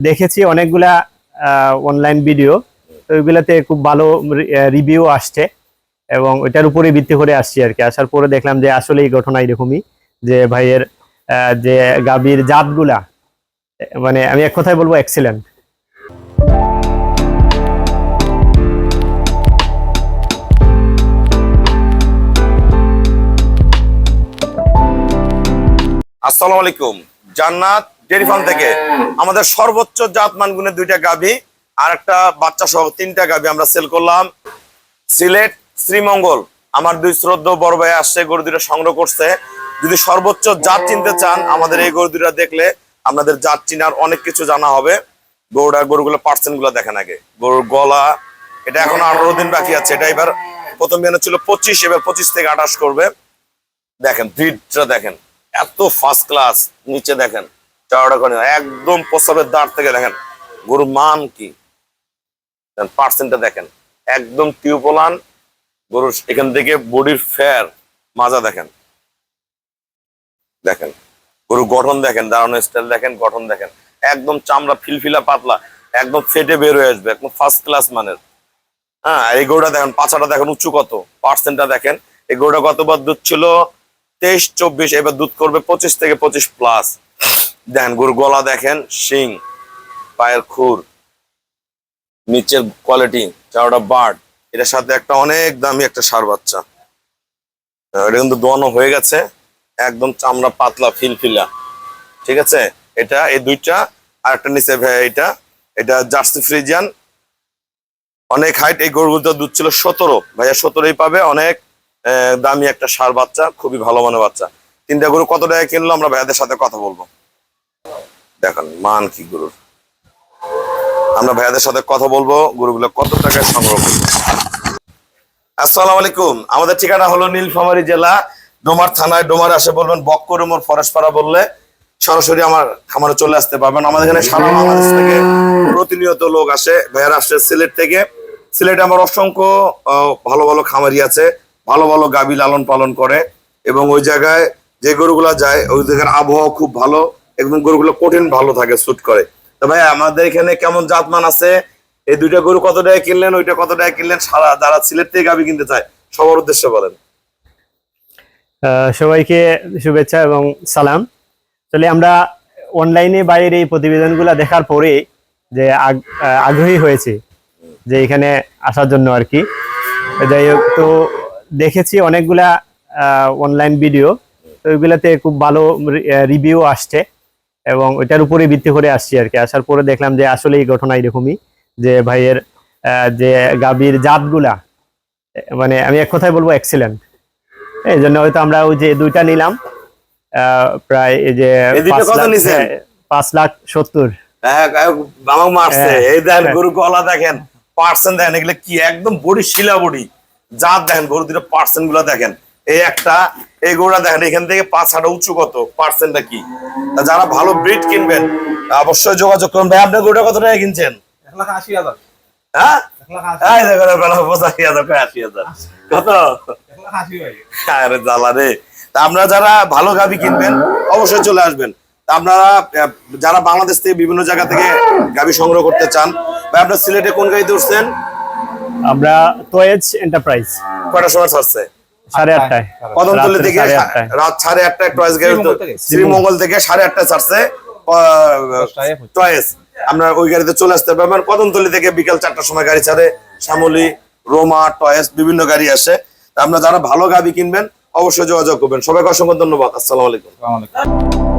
দেখেছি অনেকগুলা online video তো ওইগুলাতে খুব ভালো রিভিউ আসছে এবং ওইটার উপরে ভিত্তি করে আসছি আর কি। আসার পরে দেখলাম যে আসলে এই ঘটনা এরকমই যে ভাইয়ের যে গাভীর জাতগুলা মানে আমি এক কথায় বলব এক্সিলেন্ট আসসালামু আলাইকুম। জান্নাত ডেয়ারি ফার্ম থেকে। আমাদের সর্বোচ্চ জাত মানগুণের দুইটা গাভী আর একটা বাচ্চা সহ তিনটা গাভী আমরা সেল করলাম। সিলেট, শ্রীমঙ্গল, আমার দুই শ্রদ্ধ বড় ভাই আসছে, গরু দুটা সংগ্রহ করছে। যদি সর্বোচ্চ জাত চিনতে চান, আমাদের এই গরু দুটা দেখলে আপনাদের জাত চিনার অনেক কিছু জানা হবে। গরুটা, গরুগুলো পার্সেন্টগুলো দেখেন আগে। গরুর গলা, এটা এখন আঠারো দিন বাকি আছে। এটা এবার প্রথম বিয়ানো ছিল পঁচিশ, এবার পঁচিশ থেকে আঠাশ করবে। দেখেন ব্রিডটা দেখেন। এত ফার্স্ট ক্লাস নিচে দেখেন। চাওড়া করে একদম প্রসাবের দাঁড় থেকে দেখেন, গরুর মান কি? পার্সেন্টটা দেখেন। একদম টিউপোলান গরুর এখান থেকে বডির ফেয়ার মাজা দেখেন। দেখেন, গরুর গঠন দেখেন দাঁড়ানো স্টাইল দেখেন, গঠন দেখেন। একদম চামড়া ফিলফিলা পাতলা, একদম ফেটে বের হয়ে আসবে, একদম ফার্স্ট ক্লাস মানের। হ্যাঁ এই গরুটা দেখেন, পাছাটা দেখেন উঁচু কত? পার্সেন্টটা দেখেন। এই গরুটা কতবার দুধ ছিল? তেইশ, চব্বিশ, এবার দুধ করবে পঁচিশ থেকে পঁচিশ প্লাস দেখেন, গরুর গলা দেখেন, শিং, পায়ের খুর, নিচের কোয়ালিটি চারোটা বার্ড, এটার সাথে একটা অনেক দামি একটা সার বাচ্চা। এটা কিন্তু দোয়ানো হয়ে গেছে, একদম চামড়া পাতলা, ফিলফিলা। ঠিক আছে? এটা, এই দুইটা, আর একটা নিচে এটা এটা জার্সি ফ্রিজিয়ান। অনেক হাইট এই গরুগুলোর দুধ ছিল সতেরো। ভাইয়া সতেরোই পাবে, অনেক দামি একটা সার বাচ্চা, খুবই ভালো মানের বাচ্চা। তিনটা গরু কত টাকা কিনলো, আমরা ভাইয়াদের সাথে কথা বলব। দেখেন, মান কি গরুর? আমরা ভাইয়াদের সাথে কথা বলব, গরুগুলো কত টাকায় সংগ্রহ আসসালামু আলাইকুম আমাদের ঠিকানা হলো নীলফামারী জেলা, ডোমার থানায় ডোমার আসে বলবেন বক্করুমর ফরেশপাড়া বললে সরাসরি আমার খামারে চলে আসতে পারবেন। আমাদের এখানে সারা বাংলাদেশ থেকে প্রতিনিয়ত লোক আসে, ভাইয়ারা আসছে সিলেট থেকে। সিলেটে আমার অসংখ্য ভালো ভালো খামারি আছে, ভালো ভালো গাবি লালন পালন করে। এবং ওই জায়গায় যে গরুগুলা যায়, ওই জায়গার আবহাওয়া খুব ভালো। এবং গরুগুলো কঠিন ভালো থাকে শুট করে। তো ভাই, আমাদের এখানে কেমন জাতমান আছে? এই দুইটা গরু কত টাকা কিনলেন, ওইটা কত টাকা কিনলেন? সারা যারা সিলেট থেকে গাবি কিনতে চায়, সবার উদ্দেশ্যে বলেন। সবাইকে শুভেচ্ছা এবং সালাম। আসলে আমরা অনলাইনে বাইরের এই প্রতিবেদনগুলো দেখার পরে যে আগ্রহী হয়েছে যে এখানে আসার জন্য আর কি। যাই হোক, তো দেখেছি অনেকগুলা অনলাইন ভিডিও তো ওইগুলাতে খুব ভালো রিভিউ আসছে। এবং ওইটার উপরে ভিত্তি করে আসছি আর কি। আসার পরে দেখলাম যে আসলে এই ঘটনা এরকমই যে ভাইয়ের যে গাভীর জাতগুলা মানে আমি এক কথায় বলব এক্সিলেন্ট এই জন্য হয়তো আমরা ওই যে দুইটা নিলাম প্রায় এই যে পাঁচ লাখ-? হ্যাঁ, সত্তর। হ্যাঁ, আমাকে মারছে হ্যাঁ। এই দেখেন গরু গলা দেখেন পার্সেন্ট দেখেন এগুলো কি একদম বডি শিলা বডি জাত দেখেন গরু দুটো পার্সেন্টগুলো দেখেন। এই একটা এই গরুটা দেখেন এখান থেকে পাঁচ হাঁটা উঁচু কত? পার্সেন্টটা কি? যারা ভালো ব্রিড কিনবেন অবশ্যই যোগাযোগ করুন। ভাই আপনার গরুটা কত টাকা কিনছেন? এক লাখ আশি হাজার। হ্যাঁ? আপনারা যারা ভালো গাবি কিনবেন অবশ্যই চলে আসবেন। তা আপনারা যারা বাংলাদেশ থেকে বিভিন্ন জায়গা থেকে গাবি সংগ্রহ করতে চান বা আপনার সিলেটে কোন গাড়িতে উঠছেন? আমরা তোয়েজ এন্টারপ্রাইজ। কয়টার সময় ছাড়ছে? সাড়ে আটটায়। কদমতলি থেকে রাত সাড়ে আটটায় টয়েস গাড়ি শ্রীমঙ্গল থেকে। সাড়ে আটটায় ছাড়ছে। টয়েস। আপনার ওই গাড়িতে চলে আসতে পারবেন কদমতলি থেকে বিকাল চারটার সময় গাড়ি ছাড়ে। শ্যামলি রোমা টয়েস বিভিন্ন গাড়ি আসে। আপনারা যারা ভালো গাবি কিনবেন অবশ্যই যোগাযোগ করবেন। সবাইকে অসংখ্য ধন্যবাদ। আসসালামাইকুম আসসালামু আলাইকুম।